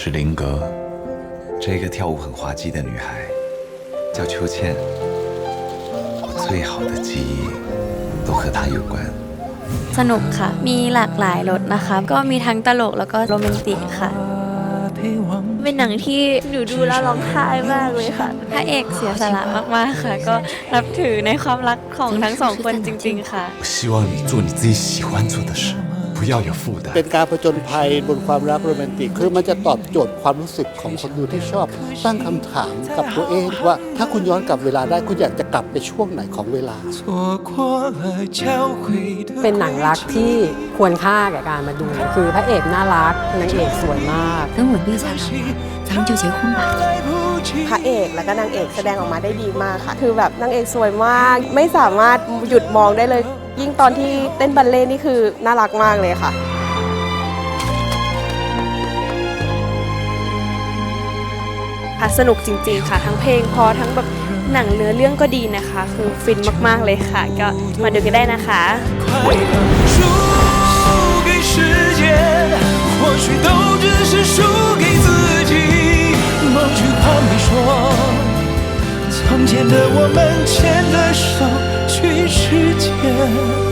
是林格，这个跳舞很滑稽的女孩叫秋倩。我最好的记忆都和她有关。 สนุกค่ะ มีหลากหลายรสนะคะ ก็มีทั้งตลกแล้วก็โรแมนติกค่ะ เป็นหนังที่หนูดูแล้วร้องไห้มากเลยค่ะ พระเอกเสียสละมากๆค่ะ ก็นับถือในความรักของทั้งสองคนจริง ๆ ค่ะ 我希望你做你自己喜欢做的事， 不要有负担 เป็นการผจญภัยบนความรักโรแมนติก คือมันจะตอบโจทย์ความรู้สึกของคนดูที่ชอบ ตั้งคำถามกับตัวเองว่าถ้าคุณย้อนกลับเวลาได้คุณอยากจะกลับไปช่วงไหนของเวลา 错过了交汇的 เป็นหนังรักที่ควรค่าแก่การมาดู คือพระเอกน่ารักนางเอกสวยมาก 等稳定下来了，咱们就结婚吧。来不及 พระเอกแล้วก็นางเอกแสดงออกมาได้ดีมากค่ะ คือแบบนางเอกสวยมาก ไม่สามารถหยุดมองได้เลย ยิ่งตอนที่เต้นบัลเล่ต์นี่คือน่ารักมากเลยค่ะ ค่ะสนุกจริงๆค่ะ ทั้งเพลงเพอทั้งแบบหนังเนื้อเรื่องก็ดีนะคะ คือฟินมากๆเลยค่ะ ก็มาดูกันได้นะคะ 快乐输给时间，或许都只是输给自己。某句话没说，曾经的我们牵的手。 Yeah.